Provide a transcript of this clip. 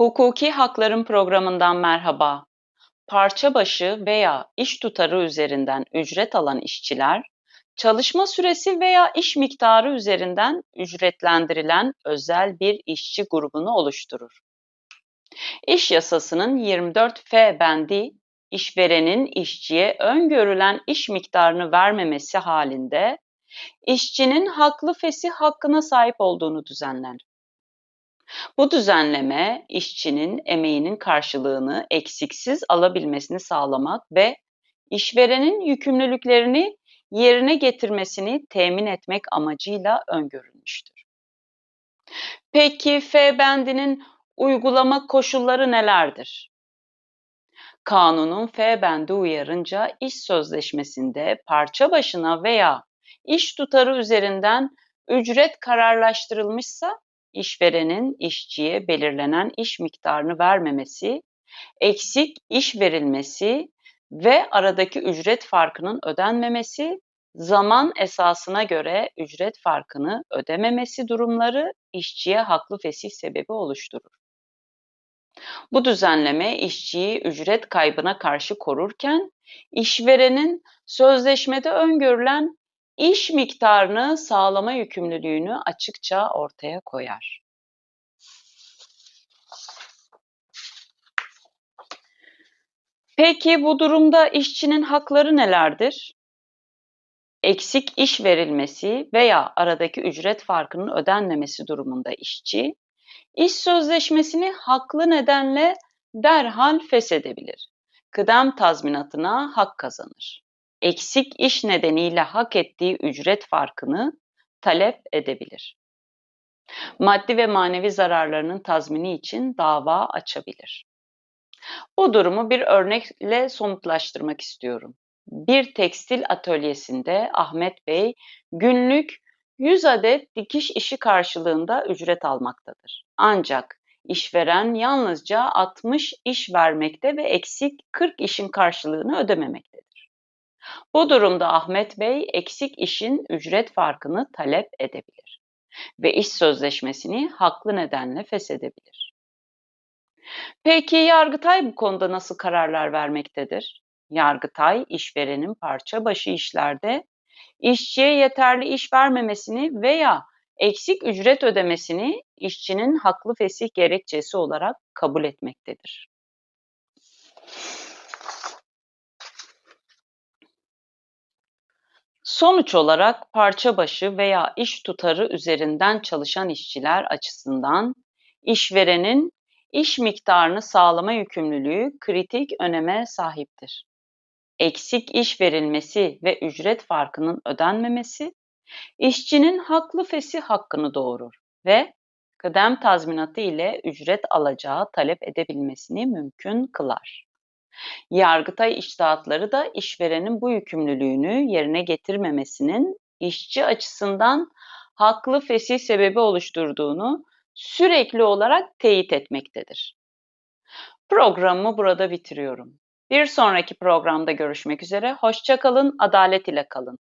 Hukuki Hakların Programı'ndan merhaba. Parça başı veya iş tutarı üzerinden ücret alan işçiler, çalışma süresi veya iş miktarı üzerinden ücretlendirilen özel bir işçi grubunu oluşturur. İş yasasının 24F bendi, işverenin işçiye öngörülen iş miktarını vermemesi halinde işçinin haklı fesih hakkına sahip olduğunu düzenler. Bu düzenleme işçinin emeğinin karşılığını eksiksiz alabilmesini sağlamak ve işverenin yükümlülüklerini yerine getirmesini temin etmek amacıyla öngörülmüştür. Peki F bendinin uygulama koşulları nelerdir? Kanunun F bendi uyarınca iş sözleşmesinde parça başına veya iş tutarı üzerinden ücret kararlaştırılmışsa işverenin işçiye belirlenen iş miktarını vermemesi, eksik iş verilmesi ve aradaki ücret farkının ödenmemesi, zaman esasına göre ücret farkını ödememesi durumları işçiye haklı fesih sebebi oluşturur. Bu düzenleme işçiyi ücret kaybına karşı korurken, işverenin sözleşmede öngörülen iş miktarını sağlama yükümlülüğünü açıkça ortaya koyar. Peki bu durumda işçinin hakları nelerdir? Eksik iş verilmesi veya aradaki ücret farkının ödenmemesi durumunda işçi, iş sözleşmesini haklı nedenle derhal feshedebilir. Kıdem tazminatına hak kazanır eksik iş nedeniyle hak ettiği ücret farkını talep edebilir. Maddi ve manevi zararlarının tazmini için dava açabilir. Bu durumu bir örnekle somutlaştırmak istiyorum. Bir tekstil atölyesinde Ahmet Bey günlük 100 adet dikiş işi karşılığında ücret almaktadır. Ancak işveren yalnızca 60 iş vermekte ve eksik 40 işin karşılığını ödememektedir. Bu durumda Ahmet Bey eksik işin ücret farkını talep edebilir ve iş sözleşmesini haklı nedenle feshedebilir. Peki Yargıtay bu konuda nasıl kararlar vermektedir? Yargıtay işverenin parça başı işlerde işçiye yeterli iş vermemesini veya eksik ücret ödemesini işçinin haklı fesih gerekçesi olarak kabul etmektedir. Sonuç olarak parça başı veya iş tutarı üzerinden çalışan işçiler açısından işverenin iş miktarını sağlama yükümlülüğü kritik öneme sahiptir. Eksik iş verilmesi ve ücret farkının ödenmemesi, işçinin haklı fesih hakkını doğurur ve kıdem tazminatı ile ücret alacağı talep edebilmesini mümkün kılar. Yargıtay içtihatları da işverenin bu yükümlülüğünü yerine getirmemesinin işçi açısından haklı fesih sebebi oluşturduğunu sürekli olarak teyit etmektedir. Programımı burada bitiriyorum. Bir sonraki programda görüşmek üzere. Hoşçakalın, adalet ile kalın.